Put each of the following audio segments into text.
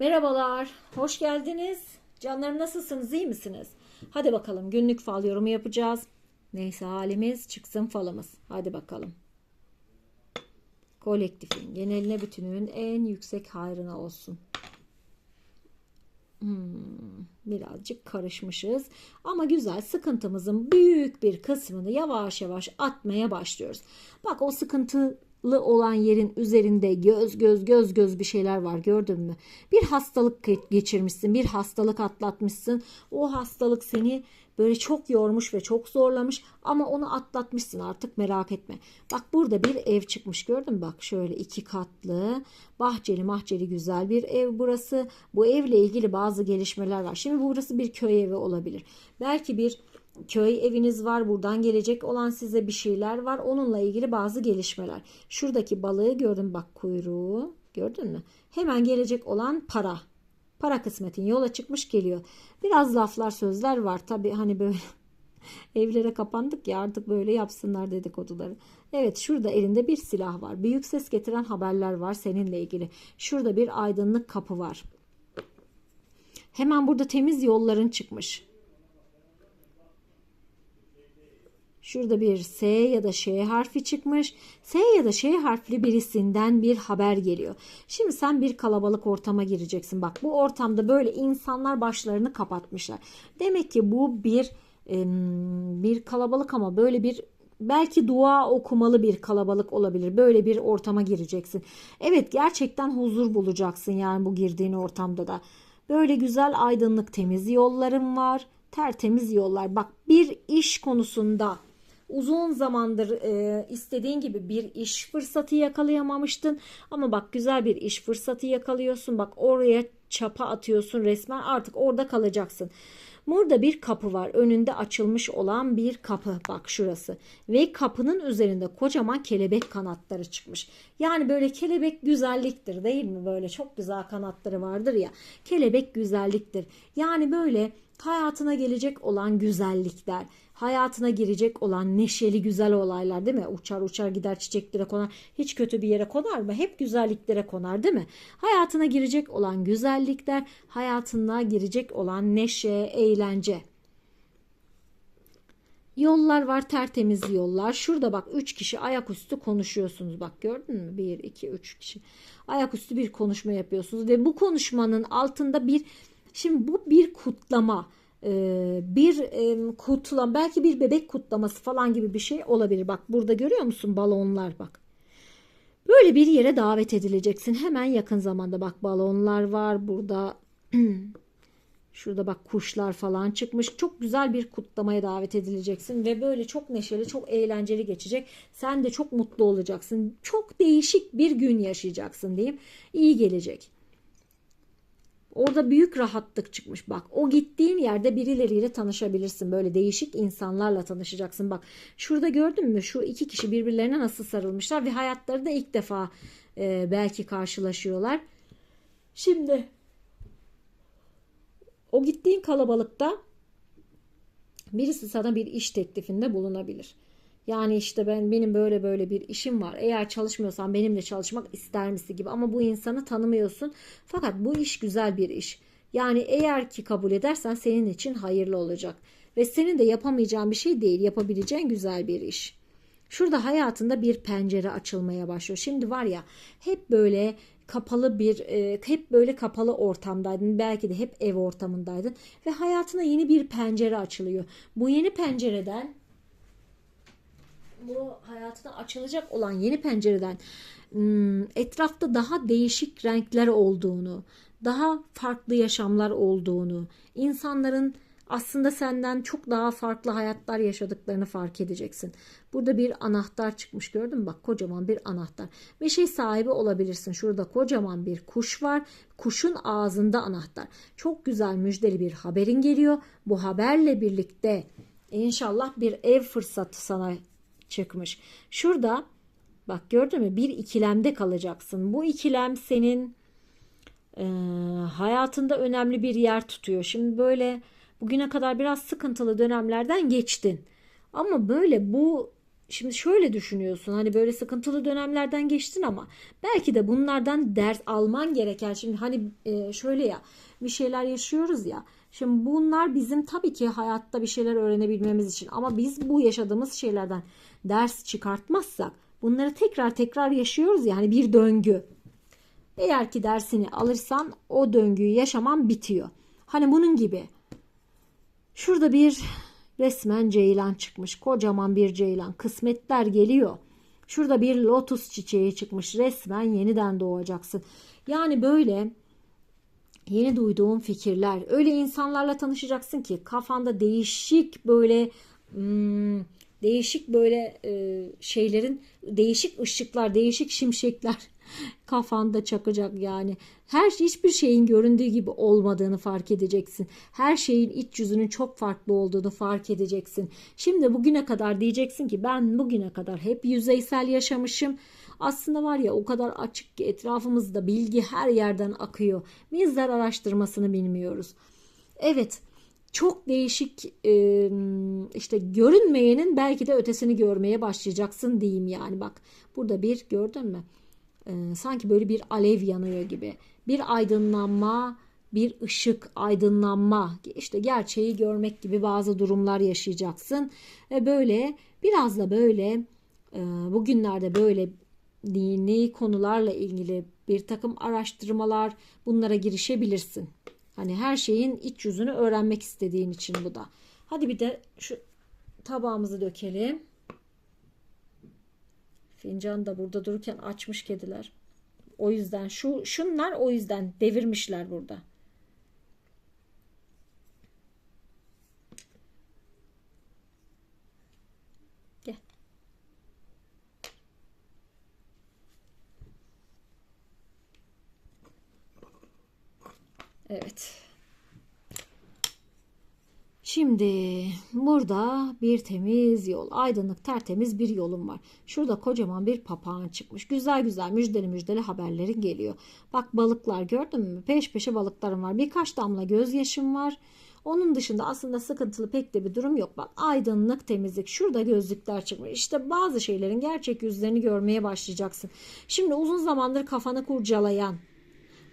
Merhabalar, hoş geldiniz. Canlarım nasılsınız, iyi misiniz? Hadi bakalım günlük fal yorumu yapacağız. Neyse halimiz çıksın falımız. Hadi bakalım. Kolektifin, geneline bütünün en yüksek hayrına olsun. Hmm, birazcık karışmışız ama güzel sıkıntımızın büyük bir kısmını yavaş yavaş atmaya başlıyoruz. Bak o sıkıntılı olan yerin üzerinde göz göz göz göz bir şeyler var gördün mü? Bir hastalık ge- geçirmişsin, bir hastalık atlatmışsın. O hastalık seni böyle çok yormuş ve çok zorlamış ama onu atlatmışsın artık merak etme. Bak burada bir ev çıkmış gördün mü? Bak şöyle iki katlı bahçeli mahçeli güzel bir ev burası. Bu evle ilgili bazı gelişmeler var. Şimdi burası bir köy evi olabilir. Belki bir köy eviniz var. Buradan gelecek olan size bir şeyler var. Onunla ilgili bazı gelişmeler. Şuradaki balığı gördün bak kuyruğu. Gördün mü? Hemen gelecek olan para. Para kısmetin yola çıkmış geliyor. Biraz laflar sözler var. Tabi hani böyle evlere kapandık ya artık böyle yapsınlar dedikoduları. Evet şurada elinde bir silah var. Büyük ses getiren haberler var seninle ilgili. Şurada bir aydınlık kapı var. Hemen burada temiz yolların çıkmış. Şurada bir S ya da Ş harfi çıkmış. S ya da Ş harfli birisinden bir haber geliyor. Şimdi sen bir kalabalık ortama gireceksin. Bak bu ortamda böyle insanlar başlarını kapatmışlar. Demek ki bu bir bir kalabalık ama böyle bir belki dua okumalı bir kalabalık olabilir. Böyle bir ortama gireceksin. Evet gerçekten huzur bulacaksın yani bu girdiğin ortamda da. Böyle güzel aydınlık temiz yollarım var. Tertemiz yollar. Bak bir iş konusunda uzun zamandır e, istediğin gibi bir iş fırsatı yakalayamamıştın. Ama bak güzel bir iş fırsatı yakalıyorsun. Bak oraya çapa atıyorsun resmen artık orada kalacaksın. Burada bir kapı var. Önünde açılmış olan bir kapı. Bak şurası. Ve kapının üzerinde kocaman kelebek kanatları çıkmış. Yani böyle kelebek güzelliktir değil mi? Böyle çok güzel kanatları vardır ya. Kelebek güzelliktir. Yani böyle hayatına gelecek olan güzellikler, hayatına girecek olan neşeli güzel olaylar değil mi? Uçar uçar gider çiçeklere konar. Hiç kötü bir yere konar mı? Hep güzelliklere konar değil mi? Hayatına girecek olan güzellikler, hayatına girecek olan neşe, eğlence. Yollar var tertemiz yollar. Şurada bak 3 kişi ayaküstü konuşuyorsunuz. Bak gördün mü? 1, 2, 3 kişi. Ayaküstü bir konuşma yapıyorsunuz. Ve bu konuşmanın altında bir Şimdi bu bir kutlama, e, bir e, kutlama, belki bir bebek kutlaması falan gibi bir şey olabilir. Bak burada görüyor musun balonlar bak. Böyle bir yere davet edileceksin hemen yakın zamanda. Bak balonlar var burada. Şurada bak kuşlar falan çıkmış. Çok güzel bir kutlamaya davet edileceksin ve böyle çok neşeli, çok eğlenceli geçecek. Sen de çok mutlu olacaksın. Çok değişik bir gün yaşayacaksın diyeyim. İyi gelecek. Orada büyük rahatlık çıkmış. Bak o gittiğin yerde birileriyle tanışabilirsin. Böyle değişik insanlarla tanışacaksın. Bak şurada gördün mü? Şu iki kişi birbirlerine nasıl sarılmışlar ve hayatları da ilk defa e, belki karşılaşıyorlar. Şimdi o gittiğin kalabalıkta birisi sana bir iş teklifinde bulunabilir. Yani işte ben benim böyle böyle bir işim var. Eğer çalışmıyorsan benimle çalışmak ister misin gibi. Ama bu insanı tanımıyorsun. Fakat bu iş güzel bir iş. Yani eğer ki kabul edersen senin için hayırlı olacak. Ve senin de yapamayacağın bir şey değil. Yapabileceğin güzel bir iş. Şurada hayatında bir pencere açılmaya başlıyor. Şimdi var ya hep böyle kapalı bir e, hep böyle kapalı ortamdaydın. Belki de hep ev ortamındaydın ve hayatına yeni bir pencere açılıyor. Bu yeni pencereden bu hayatına açılacak olan yeni pencereden hmm, etrafta daha değişik renkler olduğunu, daha farklı yaşamlar olduğunu, insanların aslında senden çok daha farklı hayatlar yaşadıklarını fark edeceksin. Burada bir anahtar çıkmış gördün mü? Bak kocaman bir anahtar. Bir şey sahibi olabilirsin. Şurada kocaman bir kuş var. Kuşun ağzında anahtar. Çok güzel müjdeli bir haberin geliyor. Bu haberle birlikte inşallah bir ev fırsatı sana çıkmış. Şurada bak gördün mü bir ikilemde kalacaksın. Bu ikilem senin e, hayatında önemli bir yer tutuyor. Şimdi böyle bugüne kadar biraz sıkıntılı dönemlerden geçtin. Ama böyle bu şimdi şöyle düşünüyorsun hani böyle sıkıntılı dönemlerden geçtin ama belki de bunlardan ders alman gereken şimdi hani e, şöyle ya bir şeyler yaşıyoruz ya şimdi bunlar bizim tabii ki hayatta bir şeyler öğrenebilmemiz için ama biz bu yaşadığımız şeylerden ders çıkartmazsak bunları tekrar tekrar yaşıyoruz yani bir döngü. Eğer ki dersini alırsan o döngüyü yaşaman bitiyor. Hani bunun gibi şurada bir Resmen ceylan çıkmış. Kocaman bir ceylan. Kısmetler geliyor. Şurada bir lotus çiçeği çıkmış. Resmen yeniden doğacaksın. Yani böyle yeni duyduğum fikirler. Öyle insanlarla tanışacaksın ki kafanda değişik böyle hmm, değişik böyle e, şeylerin değişik ışıklar, değişik şimşekler kafanda çakacak yani. Her şey, hiçbir şeyin göründüğü gibi olmadığını fark edeceksin. Her şeyin iç yüzünün çok farklı olduğunu fark edeceksin. Şimdi bugüne kadar diyeceksin ki ben bugüne kadar hep yüzeysel yaşamışım. Aslında var ya o kadar açık ki etrafımızda bilgi her yerden akıyor. Bizler araştırmasını bilmiyoruz. Evet çok değişik işte görünmeyenin belki de ötesini görmeye başlayacaksın diyeyim yani. Bak burada bir gördün mü? Sanki böyle bir alev yanıyor gibi. Bir aydınlanma bir ışık aydınlanma. İşte gerçeği görmek gibi bazı durumlar yaşayacaksın. Ve böyle biraz da böyle bugünlerde böyle dini konularla ilgili bir takım araştırmalar bunlara girişebilirsin. Hani her şeyin iç yüzünü öğrenmek istediğin için bu da. Hadi bir de şu tabağımızı dökelim. Fincan da burada dururken açmış kediler. O yüzden şu şunlar o yüzden devirmişler burada. Evet. Şimdi burada bir temiz yol, aydınlık tertemiz bir yolum var. Şurada kocaman bir papağan çıkmış. Güzel güzel müjdeli müjdeli haberlerin geliyor. Bak balıklar gördün mü? Peş peşe balıklarım var. Birkaç damla gözyaşım var. Onun dışında aslında sıkıntılı pek de bir durum yok. Bak aydınlık temizlik. Şurada gözlükler çıkmış. İşte bazı şeylerin gerçek yüzlerini görmeye başlayacaksın. Şimdi uzun zamandır kafanı kurcalayan,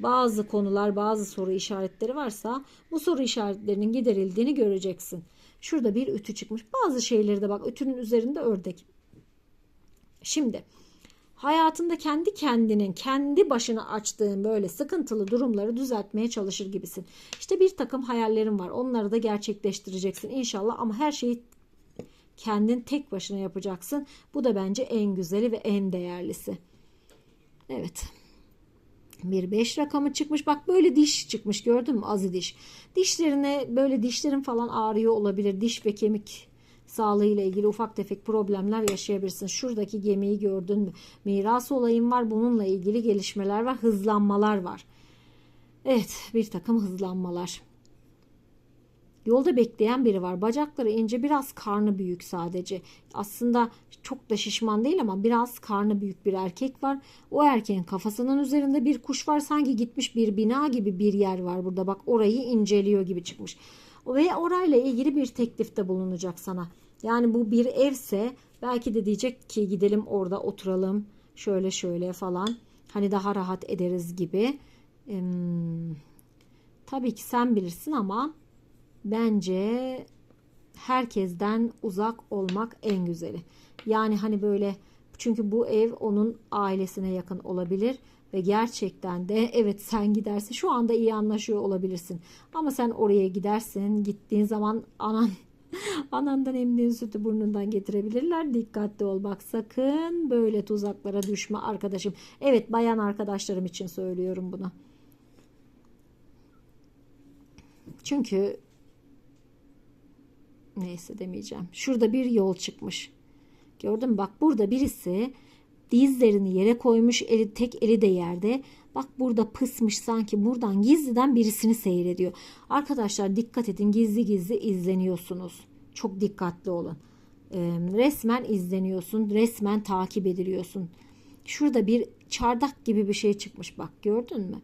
bazı konular, bazı soru işaretleri varsa bu soru işaretlerinin giderildiğini göreceksin. Şurada bir ütü çıkmış. Bazı şeyleri de bak ütünün üzerinde ördek. Şimdi hayatında kendi kendinin kendi başına açtığın böyle sıkıntılı durumları düzeltmeye çalışır gibisin. İşte bir takım hayallerin var. Onları da gerçekleştireceksin inşallah ama her şeyi kendin tek başına yapacaksın. Bu da bence en güzeli ve en değerlisi. Evet bir 5 rakamı çıkmış. Bak böyle diş çıkmış gördün mü azı diş. Dişlerine böyle dişlerin falan ağrıyor olabilir. Diş ve kemik sağlığıyla ilgili ufak tefek problemler yaşayabilirsin. Şuradaki gemiyi gördün mü? Miras olayım var. Bununla ilgili gelişmeler var. Hızlanmalar var. Evet bir takım hızlanmalar. Yolda bekleyen biri var. Bacakları ince biraz karnı büyük sadece. Aslında çok da şişman değil ama biraz karnı büyük bir erkek var. O erkeğin kafasının üzerinde bir kuş var. Sanki gitmiş bir bina gibi bir yer var burada. Bak orayı inceliyor gibi çıkmış. Ve orayla ilgili bir teklifte bulunacak sana. Yani bu bir evse belki de diyecek ki gidelim orada oturalım. Şöyle şöyle falan. Hani daha rahat ederiz gibi. Hmm, tabii ki sen bilirsin ama bence herkesten uzak olmak en güzeli. Yani hani böyle çünkü bu ev onun ailesine yakın olabilir ve gerçekten de evet sen gidersin şu anda iyi anlaşıyor olabilirsin. Ama sen oraya gidersin gittiğin zaman anan anandan emdiğin sütü burnundan getirebilirler. Dikkatli ol bak sakın böyle tuzaklara düşme arkadaşım. Evet bayan arkadaşlarım için söylüyorum bunu. Çünkü neyse demeyeceğim. Şurada bir yol çıkmış. Gördün mü? Bak burada birisi dizlerini yere koymuş. Eli, tek eli de yerde. Bak burada pısmış sanki buradan gizliden birisini seyrediyor. Arkadaşlar dikkat edin gizli gizli izleniyorsunuz. Çok dikkatli olun. Ee, resmen izleniyorsun. Resmen takip ediliyorsun. Şurada bir çardak gibi bir şey çıkmış bak gördün mü?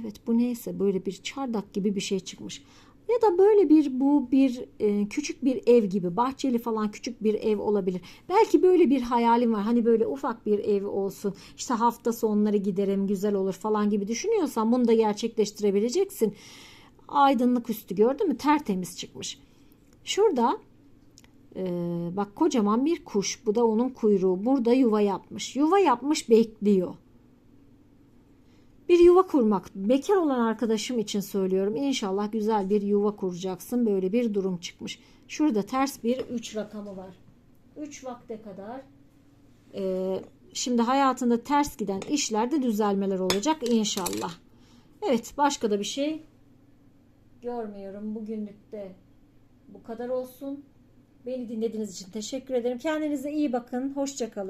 Evet bu neyse böyle bir çardak gibi bir şey çıkmış. Ya da böyle bir bu bir e, küçük bir ev gibi bahçeli falan küçük bir ev olabilir. Belki böyle bir hayalin var. Hani böyle ufak bir ev olsun. İşte hafta sonları giderim güzel olur falan gibi düşünüyorsan bunu da gerçekleştirebileceksin. Aydınlık üstü gördün mü? Tertemiz çıkmış. Şurada e, bak kocaman bir kuş. Bu da onun kuyruğu. Burada yuva yapmış. Yuva yapmış bekliyor. Bir yuva kurmak. Bekar olan arkadaşım için söylüyorum. İnşallah güzel bir yuva kuracaksın. Böyle bir durum çıkmış. Şurada ters bir 3 rakamı var. 3 vakte kadar e, şimdi hayatında ters giden işlerde düzelmeler olacak inşallah. Evet başka da bir şey görmüyorum. Bugünlük de bu kadar olsun. Beni dinlediğiniz için teşekkür ederim. Kendinize iyi bakın. Hoşçakalın.